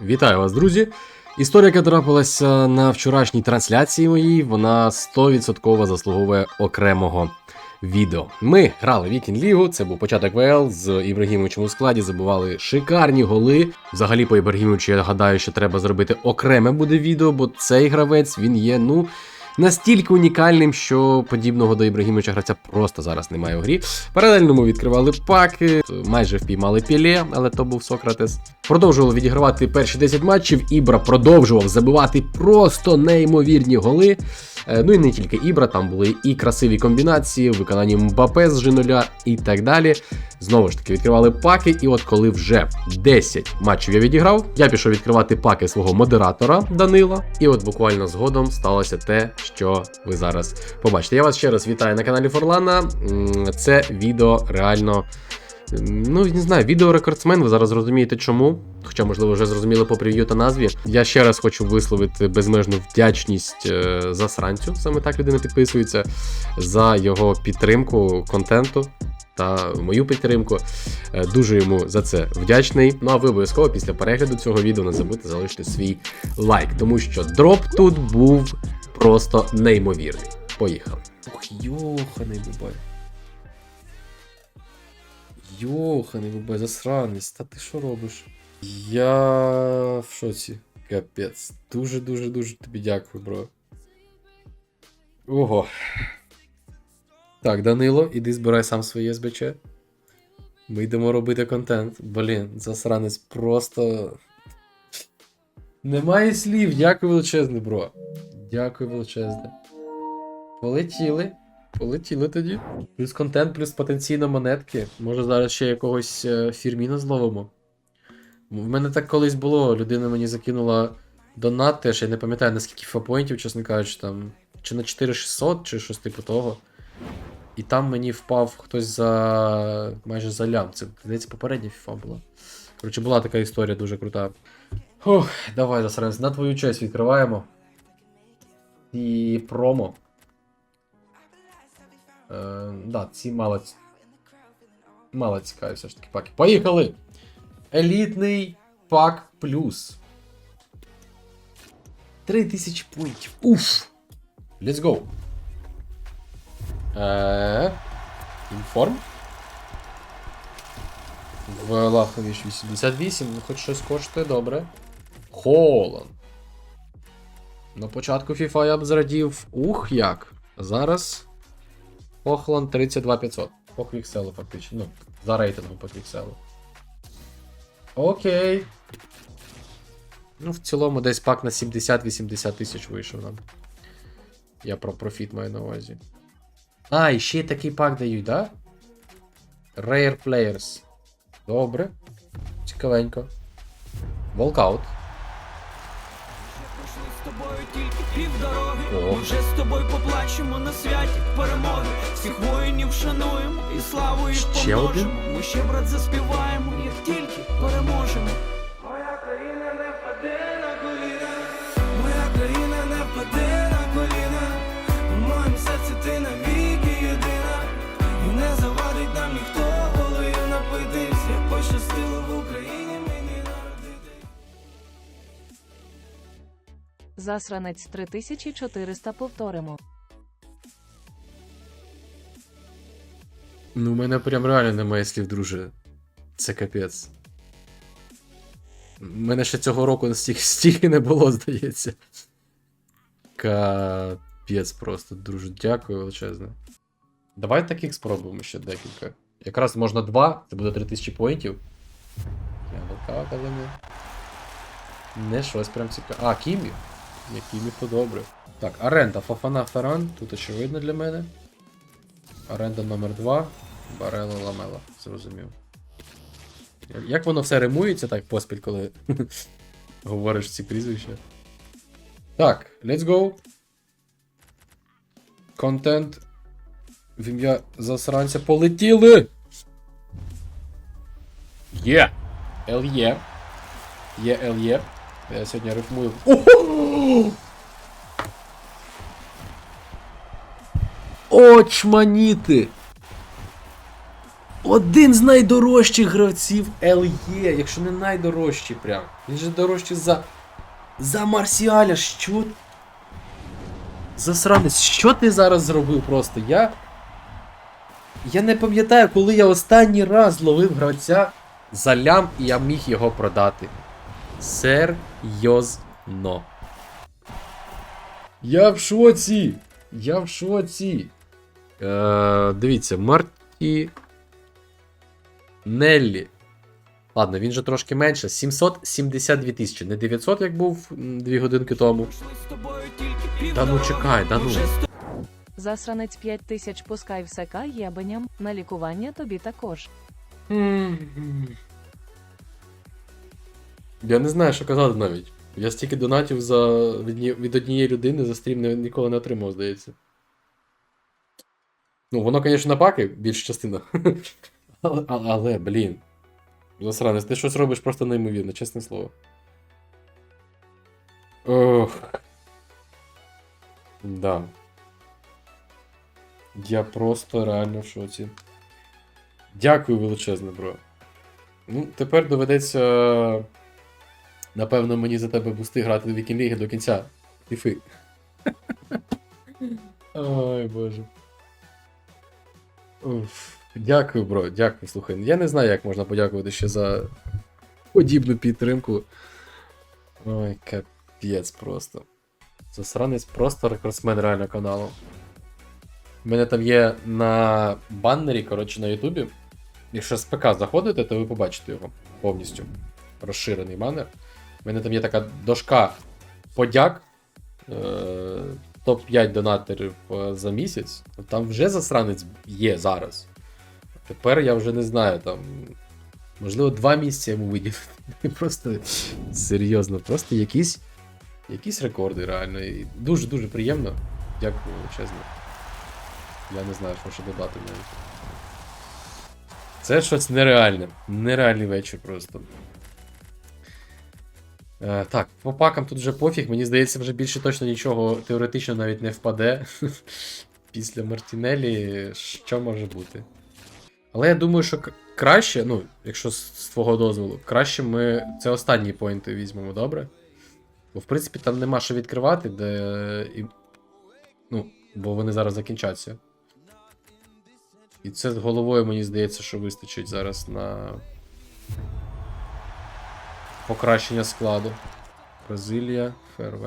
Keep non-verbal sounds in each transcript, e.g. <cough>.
Вітаю вас, друзі! Історія, яка трапилася на вчорашній трансляції моїй, вона 100% заслуговує окремого відео. Ми грали Вікінг Лігу, це був початок ВЛ з Ібрагімовичем у складі, забивали шикарні голи. Взагалі, по Ібрагімовичу, я гадаю, що треба зробити окреме буде відео, бо цей гравець він є, ну. Настільки унікальним, що подібного до Ібрагімовича гравця просто зараз немає у грі. Паралельно ми відкривали паки, майже впіймали піле, але то був Сократес. Продовжували відігравати перші 10 матчів. Ібра продовжував забивати просто неймовірні голи. Е, Ну і не тільки Ібра, там були і красиві комбінації, в виконанні Мбапе з G0 і так далі. Знову ж таки, відкривали паки, і от коли вже 10 матчів я відіграв, я пішов відкривати паки свого модератора Данила. І от буквально згодом сталося те, що ви зараз побачите. Я вас ще раз вітаю на каналі Форлана. Це відео реально. Ну, не знаю, відео рекордсмен, ви зараз розумієте чому. Хоча, можливо, вже зрозуміли по прев'ю та назві. Я ще раз хочу висловити безмежну вдячність е, засранцю, саме так людина підписується, за його підтримку контенту та мою підтримку. Е, Дуже йому за це вдячний. Ну а ви обов'язково після перегляду цього відео не забудьте залишити свій лайк, тому що дроп тут був просто неймовірний. Поїхали. Ух, йоханий бабай. Йоханий бабай, засранець, та ти що робиш? Я в шоці. Капець. Дуже дуже дуже тобі дякую, бро. Ого. Так, Данило, іди збирай сам своє СБЧ. Ми йдемо робити контент. Блін, засранець просто. Немає слів. Дякую величезне, бро. Дякую величезне. Полетіли. Полетіли тоді. Плюс контент, плюс потенційно монетки. Може зараз ще якогось е, фірміна зловимо. В мене так колись було. Людина мені закинула донат теж, я не пам'ятаю наскільки фапоінтів, чесно кажучи, там. Чи на 4600, чи щось типу того. І там мені впав хтось за. майже за лям. Це, здається, попередня фіфа була. Коротше, була така історія дуже крута. Фух, давай засранець, на твою честь відкриваємо. І промо. Е, да, ці мало. Мало цікаві все ж таки паки. Поїхали! Елітний пак плюс. 3000 пунктів. Уф! Let's go. Е, Інформ. Влахович 88, ну хоч щось коштує, добре. Холан. На початку FIFA я б зрадів. Ух як. Зараз. Охланд 32500. По квікселу фактично. Ну, за рейтингом по квікселу. Окей. Ну, в цілому десь пак на 70-80 тисяч вийшов нам. Я про профіт маю на увазі. А, і ще й такий пак дають, да? Rare Players. Добре. Цікавенько. Волкаут. Тільки півдороги. Ми вже з тобою поплачемо на святі перемоги. Всіх воїнів шануємо і славу їх помножимо. Ми ще брат заспіваємо, Засранець 3400 повторимо. Ну, у мене прям реально немає слів, друже. Це капець. У мене ще цього року стільки, стільки не було, здається. Капець просто, друже. Дякую величезне. Давай таких спробуємо ще декілька. Якраз можна два, це буде 3000 поінтів. Я але не. Не щось прям цікаве. А, Кімі. Ні, Кімі то добре. Так, оренда Фафана Ферран. Тут очевидно для мене. Оренда номер 2 Барела Ламела. Зрозумів. Як воно все римується так поспіль, коли <laughs> говориш ці прізвища? Так, let's go. Контент. В ім'я засранця полетіли. Є! ЛЄ. Є ЛЄ. Я сьогодні рифмую. Ого! Очманіти! Один з найдорожчих гравців LE, якщо не найдорожчий прям. Він же дорожчий за. За Марсіаля. Що? Засранець, що ти зараз зробив просто? Я. Я не пам'ятаю, коли я останній раз зловив гравця за лям і я міг його продати. Серйозно. Я в шоці! Я в шоці. Е, дивіться, Марті. Неллі. Ладно, він же трошки менше. 772 тисячі. Не 900, як був 2 годинки тому. Та ну чекай, да ну. Засранець 5 тисяч пускай в СК єбеням, на лікування тобі також. Я не знаю, що казати навіть. Я стільки донатів за... від, однієї людини за стрім не, ніколи не отримав, здається. Ну, воно, звісно, паки, більша частина. <laughs> але, але, але, блін. Засранець, ти щось робиш просто неймовірно, чесне слово. Ох. Да. Я просто реально в шоці. Дякую величезне, бро. Ну, тепер доведеться. Напевно, мені за тебе бусти грати в Вікінліги до кінця. Фіфи. <laughs> Ой, боже. Уф. Дякую, бро, дякую, слухай. Я не знаю, як можна подякувати ще за подібну підтримку. Ой, капець просто. Засранець просто рекордсмен реально каналу. У мене там є на баннері, коротше, на Ютубі. Якщо з ПК заходите, то ви побачите його повністю. Розширений банер. У мене там є така дошка подяк. Е- топ-5 донаторів е, за місяць. Там вже засранець є зараз. Тепер я вже не знаю, там. Можливо, два місця йому виділити. <laughs> Просто серйозно, просто якісь, якісь рекорди, реально. І дуже-дуже приємно. Дякую величезно. Я не знаю, що ще додати навіть. Це щось нереальне. Нереальний вечір просто. Е, так, по пакам тут вже пофіг, мені здається, вже більше точно нічого теоретично навіть не впаде. <laughs> Після Мартінелі, що може бути. Але я думаю, що краще, ну, якщо з, твого дозволу, краще ми це останні поінти візьмемо, добре? Бо в принципі там нема що відкривати, де. І... Ну, бо вони зараз закінчаться. І це з головою, мені здається, що вистачить зараз на покращення складу. Бразилія, ФРВ.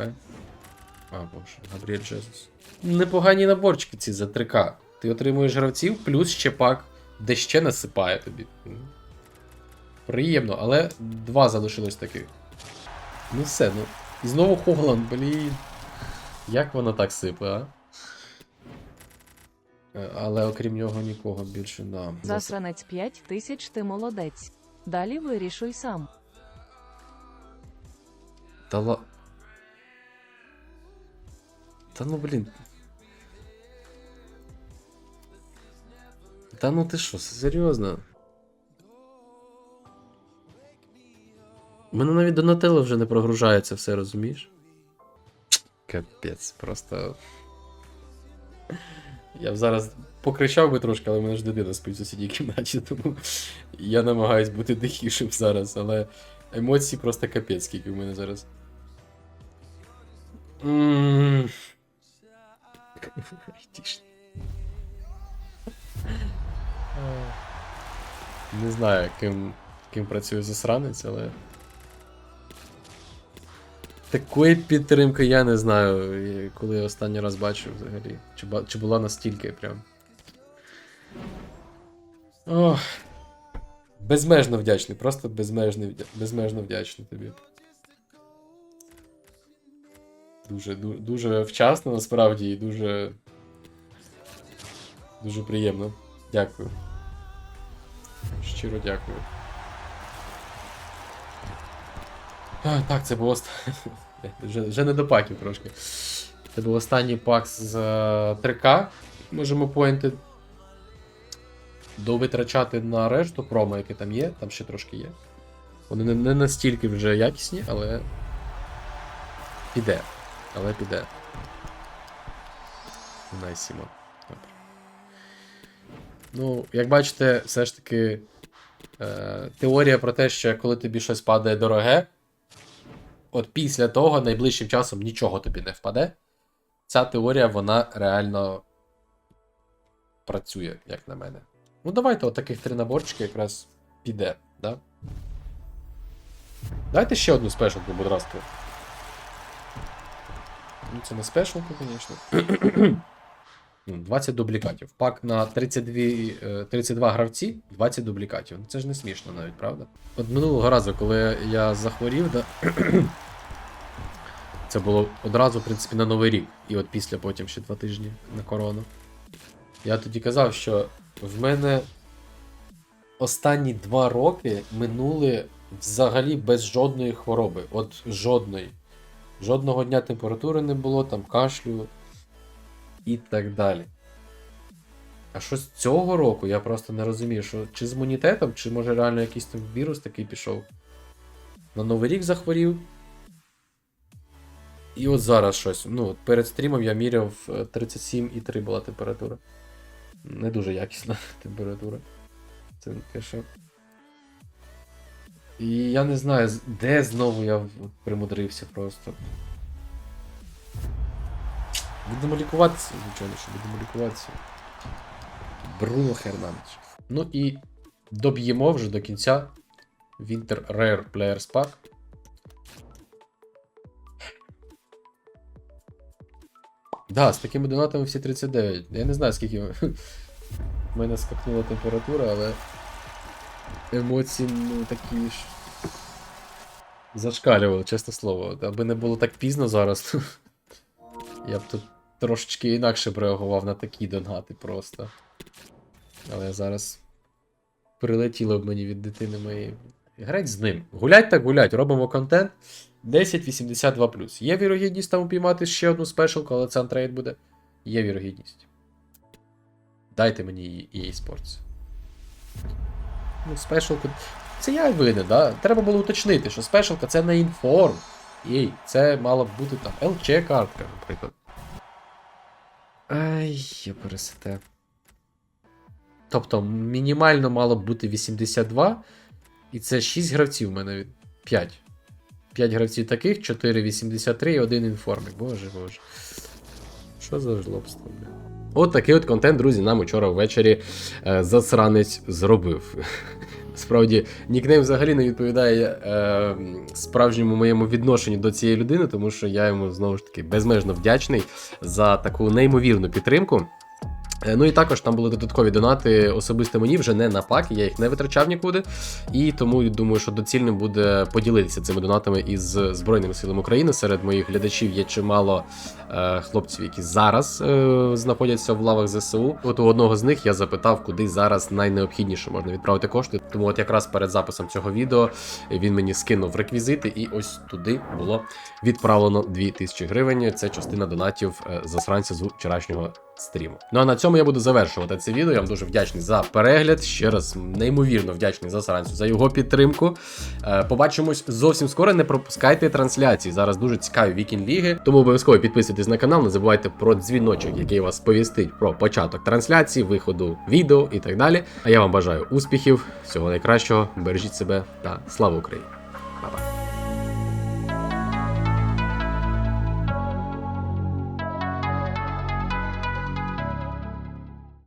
А, боже, Габріель Джезус. Непогані наборчики ці за 3К. Ти отримуєш гравців, плюс ще пак, де ще насипає тобі. Приємно, але два залишилось таких. Ну все, ну. І знову Хогланд, блін. Як воно так сипе, а? Е, Але окрім нього нікого більше нам. Засранець 5 тисяч ти молодець. Далі вирішуй сам. Та ла... Та ну блін. Та ну ти що, серйозно? Мене навіть до Нателли вже не прогружається все, розумієш? Капець, просто. Я б зараз покричав би трошки, але в мене ж дитина спить в сусідній кімнаті, тому я намагаюсь бути тихішим зараз, але емоції просто капець, скільки в мене зараз. Не знаю, ким, ким працює засранець, але. Такої підтримки я не знаю, коли я останній раз бачив взагалі. Чи, чи була настільки прям. Ох. Безмежно вдячний, просто безмежно, безмежно вдячний тобі. Дуже, ду- дуже вчасно насправді і дуже. Дуже приємно. Дякую. Щиро дякую. А, так, це був ост... <laughs> вже, не до паків трошки. Це був останній пак з е, 3К. Можемо поінти довитрачати на решту промо, які там є, там ще трошки є. Вони не настільки вже якісні, але. Піде. Але піде. Найсімо. Добре. Ну, як бачите, все ж таки е, теорія про те, що коли тобі щось падає дороге, от після того найближчим часом нічого тобі не впаде. Ця теорія, вона реально працює, як на мене. Ну, давайте от три наборчики якраз піде, да? Дайте ще одну спешалку, будь ласка. Ну, це не спешалка, звісно. <clears throat> Ну, 20 дублікатів. Пак на 32, е, 32 гравці, 20 дублікатів. Ну це ж не смішно навіть, правда? От минулого разу, коли я захворів, да, <clears throat> це було одразу, в принципі, на Новий рік. І от після потім ще два тижні на корону. Я тоді казав, що в мене останні два роки минули взагалі без жодної хвороби. От жодної. Жодного дня температури не було, там кашлю і так далі. А що з цього року я просто не розумію, що чи з імунітетом, чи може реально якийсь там вірус такий пішов. На Новий рік захворів. І от зараз щось. Ну, перед стрімом я міряв е, 37,3 була температура. Не дуже якісна <laughs> температура. Це що. І я не знаю, де знову я примудрився просто. Будемо лікуватися, звичайно, що будемо лікуватися. Бруно Хернандеш. Ну і доб'ємо вже до кінця Winter Rare Players Pack. Да, з такими донатами всі 39. Я не знаю, скільки <laughs> в мене скакнула температура, але емоції ну, такі ж. Зашкалювали, чесне слово. Аби не було так пізно зараз, <laughs> я б тут трошечки інакше б реагував на такі донати просто. Але зараз прилетіло б мені від дитини моєї. Грать з ним. Гулять так гулять, робимо контент. 1082 Є вірогідність там упіймати ще одну спешалку, але це антрейд буде. Є вірогідність. Дайте мені її EA Sports. Ну, спешалку. Це я винен, да? Треба було уточнити, що спешалка це не інформ. Ей, це мала б бути там LC картка, наприклад. Ай, я пересете. Тобто, мінімально мало б бути 82. І це 6 гравців в мене 5. 5 гравців таких, 4 83 і 1 інформік. Боже боже. Що за жлобство, бля? От такий от контент, друзі, нам учора ввечері е, засранець зробив. <laughs> Справді, нікнейм взагалі не відповідає е, справжньому моєму відношенню до цієї людини, тому що я йому знову ж таки безмежно вдячний за таку неймовірну підтримку. Е, Ну і також там були додаткові донати особисто мені вже не на пак, я їх не витрачав нікуди. І тому думаю, що доцільним буде поділитися цими донатами із Збройними силами України. Серед моїх глядачів є чимало е, хлопців, які зараз е, знаходяться в лавах ЗСУ. От у одного з них я запитав, куди зараз найнеобхідніше можна відправити кошти. Тому от якраз перед записом цього відео він мені скинув реквізити, і ось туди було відправлено 2000 гривень. Це частина донатів е, засранця з вчорашнього стріму. Ну а на цьому я буду завершувати це відео. Я вам дуже вдячний за перегляд. Ще раз неймовірно вдячний засранцю за його підтримку. Е, побачимось зовсім скоро. Не пропускайте трансляції. Зараз дуже цікаві вікінг ліги. Тому обов'язково підписуйтесь на канал. Не забувайте про дзвіночок, який вас сповістить про початок трансляції, виходу відео і так далі. А я вам бажаю успіхів, всього найкращого. Бережіть себе та слава Україні!